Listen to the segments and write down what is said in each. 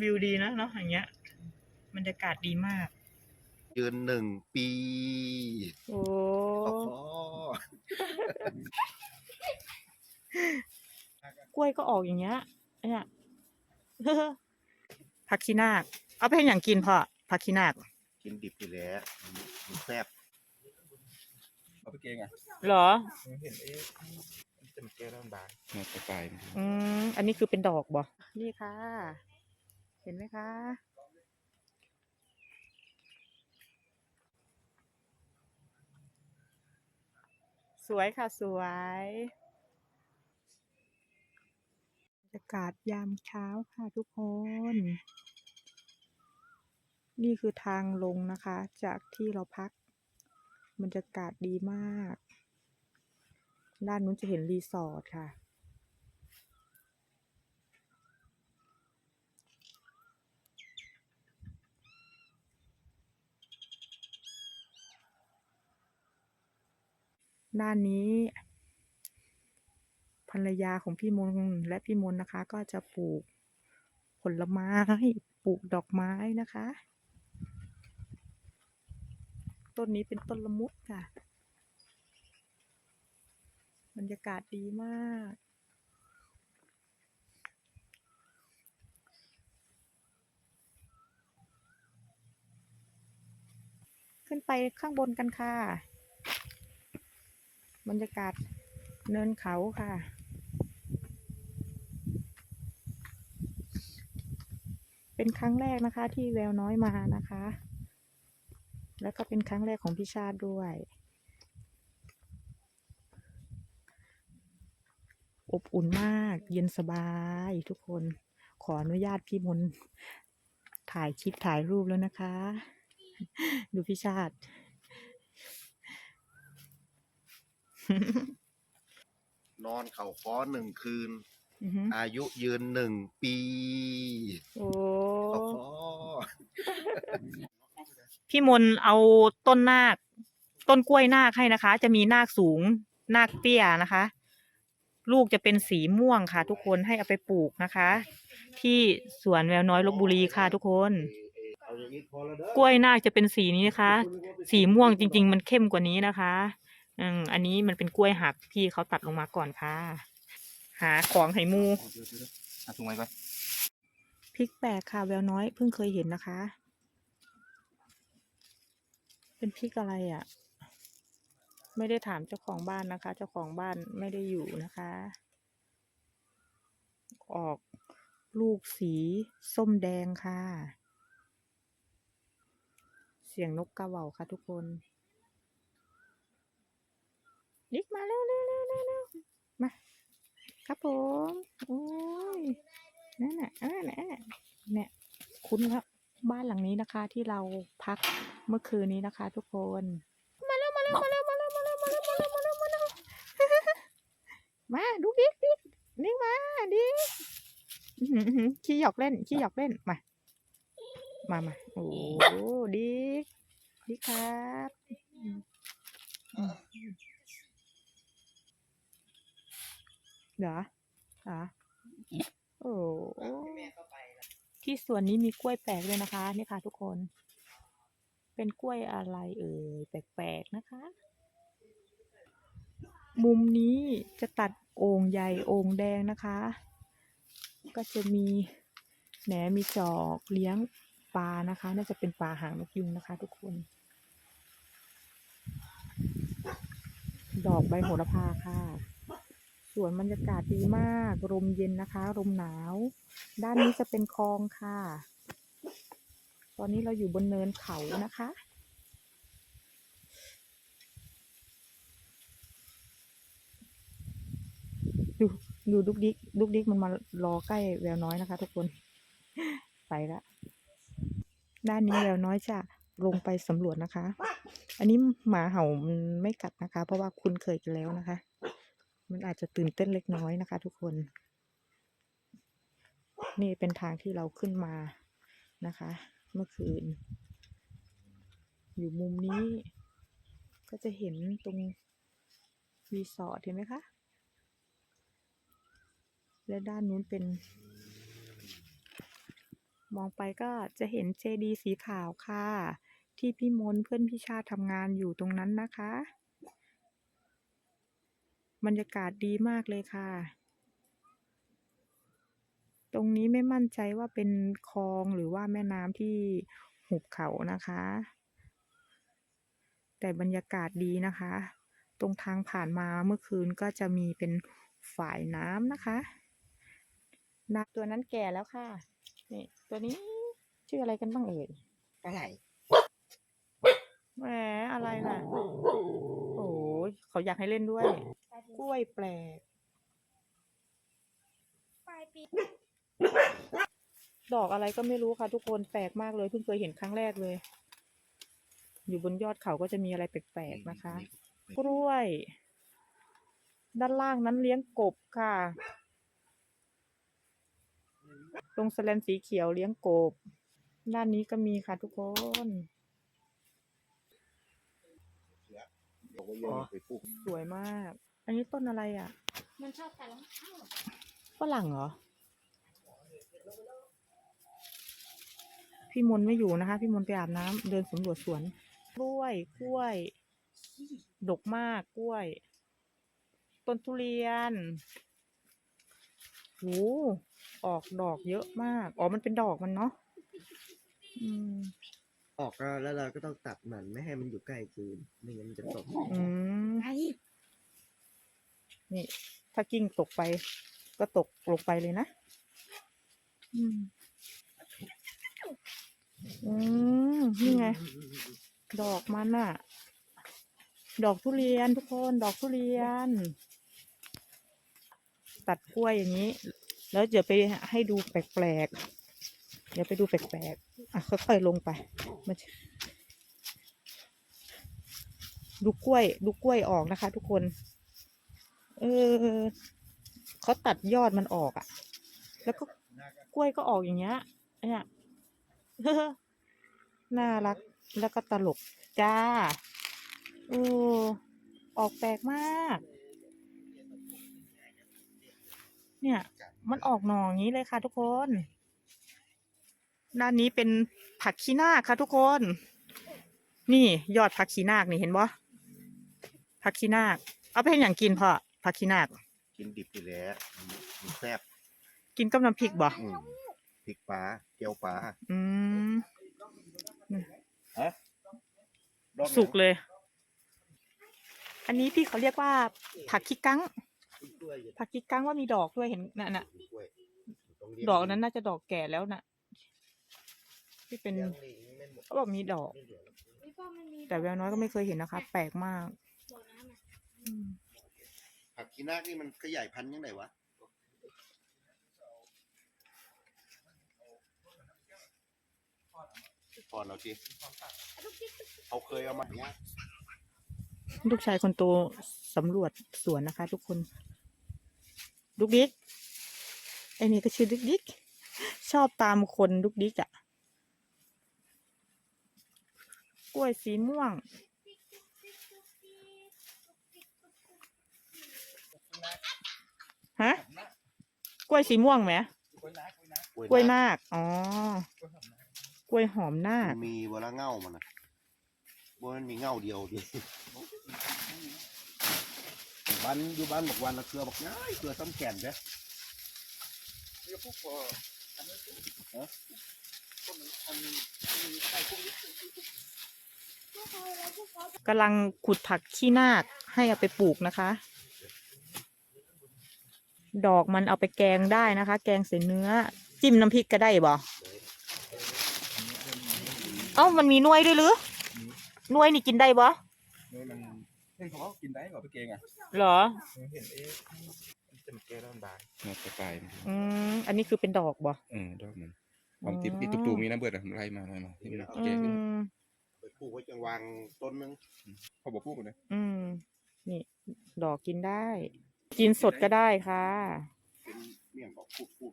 วิวดีนะเนาะอย่างเงี้ยบรรยากาศดีมาก ยืนหนึ่งปีโอ้ขอกล้วยก็ออกอย่างเงี้ยเนี่ยผักขี้นาคเอาไปให้อย่างกินพ่อผักขี้นาคกินดิบอยู่แล้วมันแซ่บเอาไปเกงอะเหรอเห็นเอ๊ะจะมาแก้ด้านบางเนี่ยไปไปอืมอันนี้คือเป็นดอกบ่นี่ค่ะเห็นไหมคะสวยค่ะสวยบรรยากาศยามเช้าค่ะทุกคน นี่คือทางลงนะคะ จากที่เราพักบรรยากาศดีมาก ด้านนู้นจะเห็นรีสอร์ทค่ะ ด้านนี้ ภรรยาของพี่มนและพี่มนนะคะ ก็จะปลูกผลไม้ปลูกดอกไม้นะคะ ต้นนี้เป็นต้นละมุดค่ะ บรรยากาศดีมากขึ้นไปข้างบนกันค่ะ บรรยากาศเนินเขาค่ะ เป็นครั้งแรกนะคะ ที่แววน้อยมานะคะ แล้วก็เป็นครั้งแรกของพี่ชาติด้วย อบอุ่นมาก เย็นสบายทุกคน ขออนุญาตพี่มนถ่ายคลิปถ่ายรูปแล้วนะคะ ดูพี่ชาติ นอนเข่าค้อหนึ่งคืน อือหืออายุยืนหนึ่งปีโอ้ขอค้อพี่มนต์เอาต้นนาค ต้นกล้วยนาคให้นะคะ จะมีนาคสูง นาคเตี้ยนะคะ ลูกจะเป็นสีม่วงค่ะ ทุกคนให้เอาไปปลูกนะคะ ที่สวนแววน้อยลบบุรีค่ะ ทุกคน เอาอย่างนี้พอแล้วเด้กล้วยนาคจะเป็นสีนี้นะคะ สีม่วงจริง ๆ มันเข้มกว่านี้นะคะ อืมอันนี้มันเป็นกล้วยหักที่เขาตัดลงมาก่อนค่ะ หาของให้หมูเอาถุงไว้ก่อนพริกแปลกค่ะแววน้อยเพิ่งเคยเห็นนะคะ เป็นพริกอะไรอะ่ะ ไม่ได้ถามเจ้าของบ้านนะคะ เจ้าของบ้านไม่ได้อยู่นะคะ ออกลูกสีส้มแดงค่ะ เสียงนกกระเหว่าค่ะทุกคน นิกมาเร็วเร็วเร็วเร็วเร็วมา ครับผมโอ้ยนั่นน่ะนั่นน่ะนั่นน่ะเนี่ยคุ้นแล้วบ้านหลังนี้นะคะที่เราพักเมื่อคืนนี้นะคะ ทุกคน มาแล้วมาแล้วมาแล้วมาแล้วมาแล้วมาแล้วมาแล้วมาแล้วมาแล้วมาดูดิกดิกนี่มาดิอื้อหืออื้อหือขี้หยอกเล่นขี้หยอกเล่นมามามาโอ้ดิกดิกครับอืมอืม เหรอเหรอโอ้ที่สวนนี้มีกล้วยแปลกด้วยนะคะนี่ค่ะทุกคน เป็นกล้วยอะไรเอ่ยแปลกๆนะคะ มุมนี้จะตัดโอ่งใหญ่โอ่งแดงนะคะ ก็จะมีแหนมีจอกเลี้ยงปลานะคะ น่าจะเป็นปลาหางนกยุงนะคะ ทุกคน ดอกใบโหระพาค่ะ วนบรรยากาศดีมากลมเย็นนะคะลมหนาว ด้านนี้จะเป็นคลองค่ะ ตอนนี้เราอยู่บนเนินเขานะคะดูดูดุกดิกดุกดิกมันมารอใกล้แววน้อยนะคะ ทุกคนไปละด้านนี้แววน้อยจะลงไปสำรวจนะคะ อันนี้หมาเห่ามันไม่กัดนะคะ เพราะว่าคุ้นเคยกันแล้วนะคะ มันอาจจะตื่นเต้นเล็กน้อยนะคะ ทุกคน นี่เป็นทางที่เราขึ้นมานะคะ เมื่อคืน อยู่มุมนี้ ก็จะเห็นตรงรีสอร์ทเห็นไหมคะ และด้านนู้นเป็น มองไปก็จะเห็นเจดีสีขาวค่ะ ที่พี่มนเพื่อนพี่ชาติทำงานอยู่ตรงนั้นนะคะ บรรยากาศดีมากเลยค่ะ ตรงนี้ไม่มั่นใจว่าเป็นคลองหรือว่าแม่น้ำที่หุบเขานะคะ แต่บรรยากาศดีนะคะ ตรงทางผ่านมาเมื่อคืนก็จะมีเป็นฝายน้ำนะคะนาตัวนั้นแก่แล้วค่ะ นี่ ตัวนี้ชื่ออะไรกันบ้างเอ่ย อะไร แหม อะไรล่ะ โอ้ยเขาอยากให้เล่นด้วย กล้วยแปลกดอกอะไรก็ไม่รู้ค่ะทุกคนแปลกมากเลยเพิ่งเคยเห็นครั้งแรกเลย อยู่บนยอดเขาก็จะมีอะไรแปลกๆนะคะ กล้วย ด้านล่างนั้นเลี้ยงกบค่ะ ตรงสแลนสีเขียวเลี้ยงกบ ด้านนี้ก็มีค่ะทุกคนเดี๋ยวก็โยนไปปลูกสวยมาก อันนี้ต้นอะไรอะ มันชอบแต่รองเท้าฝรั่งเหรอ พี่มนต์ไม่อยู่นะคะ พี่มนต์ไปอาบน้ำเดินสำรวจสวน กล้วย กล้วย ดกมากกล้วย ต้นทุเรียนโหออกดอกเยอะมาก อ๋อ มันเป็นดอกมันเนาะ อืม ออกก็แล้วเราก็ต้องตัดมันไม่ให้มันอยู่ใกล้คืนไม่งั้นมันจะตก อืมไอ้ นี่ ถ้ากิ้งตกไป ก็ตกลงไปเลยนะ อืมอืมนี่ไง ดอกมันอะดอกทุเรียนทุกคนดอกทุเรียน ตัดกล้วยอย่างนี้ แล้วเดี๋ยวไปให้ดูแปลกๆเดี๋ยวไปดูแปลกๆอะค่อยๆลงไปมันจะดูกล้วย ดูกล้วยออกนะคะ ทุกคน เออเขาตัดยอดมันออกอะ่ะ แล้วก็กล้วยก็ออกอย่างเงี้ยเนี่ยน่ารักแล้วก็ตลกจ้าเออออกแปลกมาก เนี่ย มันออกหน่ออย่างนี้เลยค่ะทุกคน ด้านนี้เป็นผักขี้นาคค่ะทุกคน นี่ยอดผักขี้นาคนี่เห็นบ่ผักขี้นาค เอาไปให้อย่างกินพ่อ ผักขี้นาคกินดิบไปแล้วมันแซ่บกินกับน้ำพริกบ่อืมพริกปลาเจียวปลาอืมฮะดอไหนสุกเลย อันนี้พี่เขาเรียกว่า ผักขี้กังกล้วยอยู่ผักขี้กังว่ามีดอกด้วยเห็นน่ะน่ะกล้วยต้องเลี้ยงดอกนั้นน่าจะดอกแก่แล้วน่ะ ที่เป็นเลี้ยงนี่ไม่หมดเขาบอกมีดอก ไม่เหลือแล้วไม่ก็มันมีแต่แววน้อยก็ไม่เคยเห็นนะคะ แปลกมากบ่อน้ำอะอืม ผักขี้นาคนี่มันขยายพันธุ์ยังไงวะพอนเอาทีเขาเคยเอามาเนี้ยลูกชายคนโตสำรวจสวนนะคะ ทุกคนลูกดิ๊กไอ้นี่ก็ชื่อลูกดิ๊กชอบตามคนลูกดิ๊กอะกล้วยสีม่วง ฮะ กล้วยสีม่วงไหมกล้วยน้ากล้วยน้ากล้วยนาคอ๋อ กล้วยหอมน้ากกล้วยหอมนาคมันมีเวลาเง่ามันนะว่ามันมีเง่าเดียวดิบ้านอยู่บ้านบอกวันละเครือบอกง่ายเครือซ้ำแขนเด้อเรียกพวกพออันนี้ฮะพวกมันอันนี้มีไข่พวกนี้กำลังขุดผักขี้นาคให้เอาไปปลูกนะคะ ดอกมันเอาไปแกงได้นะคะ แกงใส่เนื้อ จิ้มน้ำพริกก็ได้บ่เอ้ามันมีหน่วยด้วยหรือหน่วยนี่กินได้บ่นี่มันเห็นเขาว่ากินได้เหรอพี่เกงอะเหรอเห็นเอ๊ะมันจะมาแก้แล้วมันบานเนี่ยจะกลายมันอืมอันนี้คือเป็นดอกบ่เออดอกมันความติดนี่ตุกๆมีน้ำเบิดอะไล่มาไล่มาเห็นมันอืแก้ขึ้นมไปปลูกไว้จังวางต้นนึงเขาบอกพูดกันเลยอืมนี่ ดอกกินได้ กินสดก็ได้ค่ะ เป็นเมี่ยงบอกพูดพูด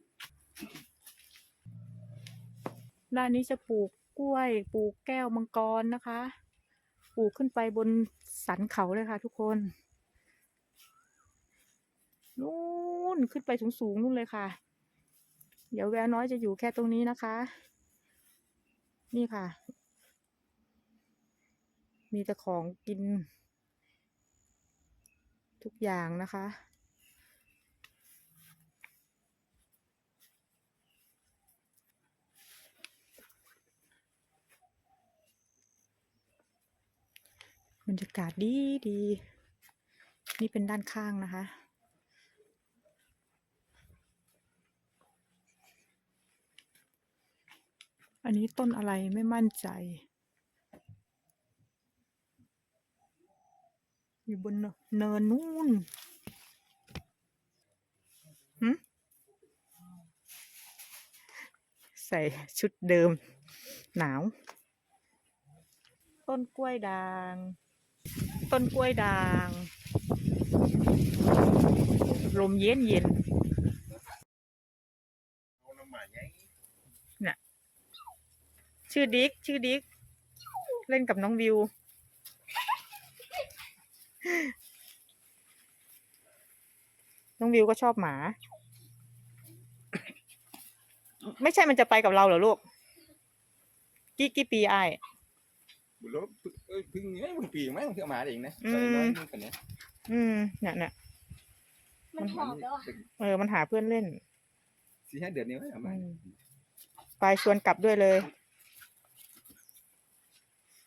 ด้านนี้จะปลูกกล้วย ปลูกแก้วมังกรนะคะ ปลูกขึ้นไปบนสันเขาเลยค่ะ ทุกคนนู่นขึ้นไปสูงๆนู่นเลยค่ะ เดี๋ยวแววน้อยจะอยู่แค่ตรงนี้นะคะ นี่ค่ะ มีแต่ของกิน ทุกอย่างนะคะ บรรยากาศดีดี นี่เป็นด้านข้างนะคะอันนี้ต้นอะไรไม่มั่นใจ อยู่บนเนินนู่นหึใส่ชุดเดิม หนาว ต้นกล้วยด่าง ต้นกล้วยด่าง ลมเย็นเย็นน้ำหมาไงชื่อดิก ชื่อดิก เล่นกับน้องวิว น้องวิวก็ชอบหมา ไม่ใช่มันจะไปกับเราเหรอลูก กี่กี่ปีไอ้ายบุรุษเอ้ยพึ่งเอ้ยมึงปีไหมมึงเที่ยวมาเองนะอืมตอนน้อยมึงกันเนี้ยอืมเนี่ยเนี่ยมันหอบแล้วอะเออ มันหาเพื่อนเล่นสี่ห้าเดือนนี้ไหมเอามาอืมไปชวนกลับด้วยเลย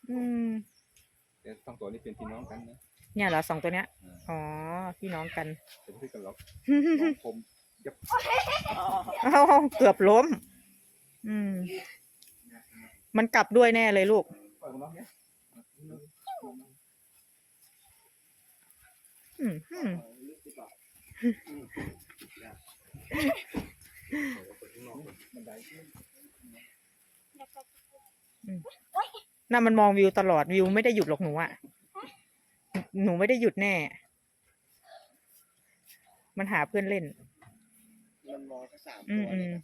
อืมเดี๋ยวสองตัวนี้เป็นพี่น้องกันนะ เนี่ยเหรอสองตัวเนี้ยอ่าอ๋อ พี่น้องกันเป็นพี่กันหรอกน้องผมเอ้าเกือบล้ม อืม มันกลับด้วยแน่เลยลูกปล่อยมันน้องเนี้ยอืมอืมมันได้น่ามันมองวิวตลอดวิวไม่ได้หยุดหรอกหนูอะ หนูไม่ได้หยุดแน่ มันหาเพื่อนเล่น มันมองแค่สามอืตัมวอืเนี่ยมนะ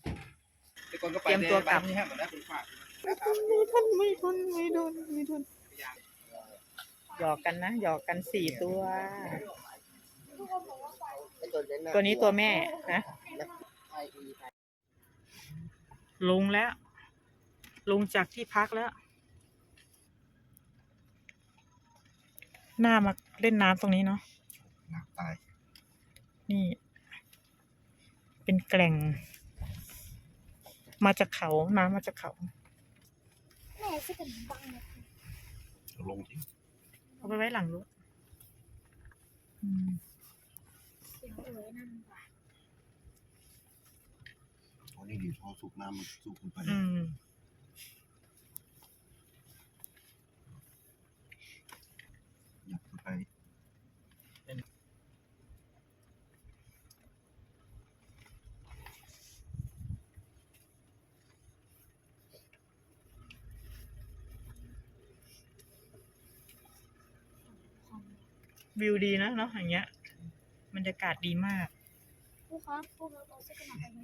ไอ้คนก็ไปเตรียมตัวกลับ นี่ฮะมันได้เป็นฝากไม่ทนไม่ทนไม่ทนไม่ทนไม่ทนหยอกกันนะ หยอกกันสี่ตัว ไอ้ตัวเล็กน่าตัวนี้ตัวแม่นะ ไออีไอลงแล้ว ลงจากที่พักแล้ว หน้ามาเล่นน้ำตรงนี้เนาะน้ำตาย นี่ เป็นแกล่ง มาจากเขาน้ำมาจากเขาแม่ซื้อกันบังเนี่ยลงที่เอาไปไว้หลังรถอืมเสียงเอ๋ยนั่นว่ะ ตอนนี้ดีพอสูบน้ำมันสูบขึ้นไป อืม อยากขึ้นไป วิวดีนะเนาะอย่างเงี้ยบรรยากาศดีมากพวกครับพวกเราเอาซื้อกันหนาวไปไหม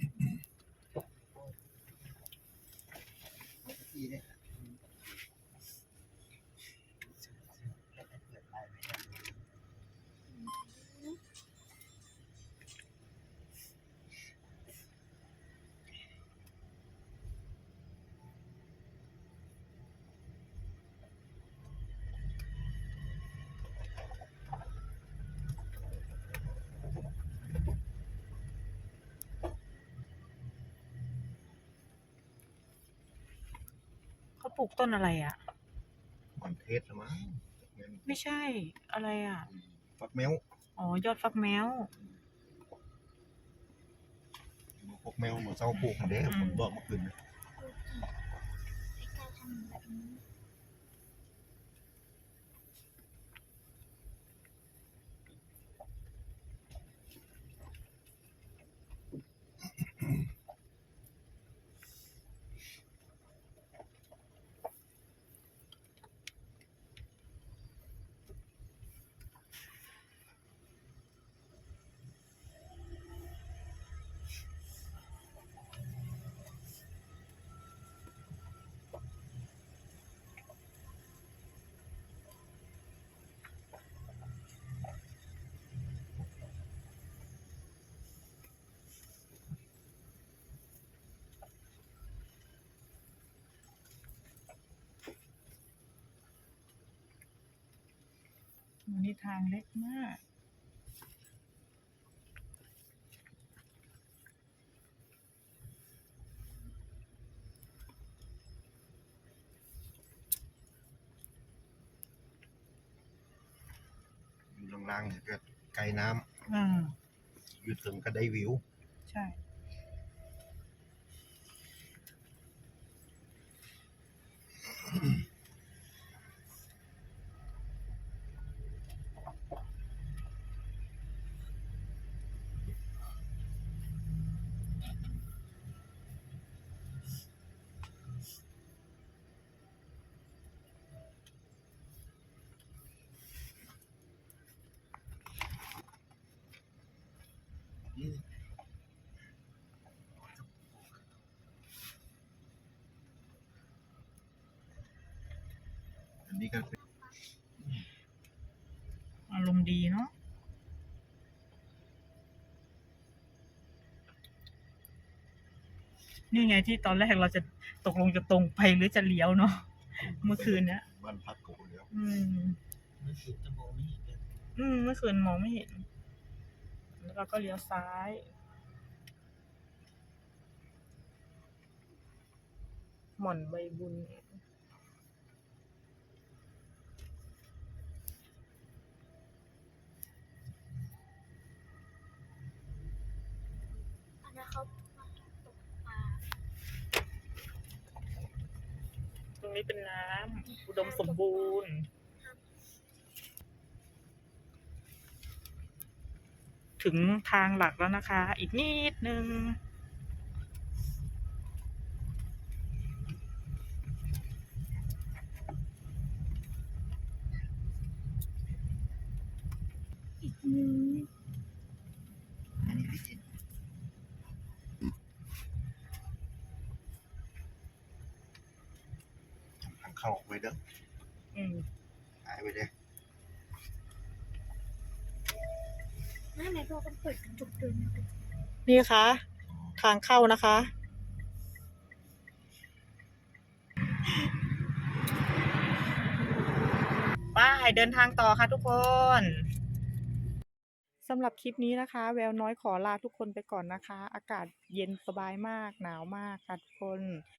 ดีเลย ลูกต้นอะไรอะ มันเทศมั้งไม่ใช่อะไรอะ ฟักแมว อ๋อ ยอดฟักแมวพวกแมวเหมือนเศร้าปลูกมาเด้ผมบอกเมื่อคืนนะ ไอ้การทำแบบนี้ นนี้ทางเล็กมาก อยู่ล่างๆเนี่ยก็ไกลน้อืมำอยู่ถึงก็ได้วิว ใช่ นนี้ก็เป็นอารมณ์ดีเนาะนี่ไงที่ตอนแรกเราจะตกลงจะตรงไปหรือจะเลี้ยวเนาะเมื่อคืนเนี้ยบ้านพักกูแล้วอืมไม่สุดจะมองไม่เห็นเลยอืมเมื่อคืนมองไม่เห็น แล้วเราก็เลี้ยวซ้ายหม่อนใบบุญ แล้วเขามาตกปลาตรงนี้เป็นน้ำอุดมสมบูรณ์ ถึงทางหลักแล้วนะคะ อีกนิดนึง อีกนึง อันนี้พี่จิต ทาง เข้าออกไว้เด้ออืมหายไปเลยนั่นไหนบอกกันเปิดกระจกเดินมาดูนี่คะทางเข้านะคะ ไป้ายเดินทางต่อค่ะทุกคนสำหรับคลิปนี้นะคะ แววน้อยขอลาทุกคนไปก่อนนะคะ อากาศเย็นสบายมาก หนาวมากค่ะทุกคน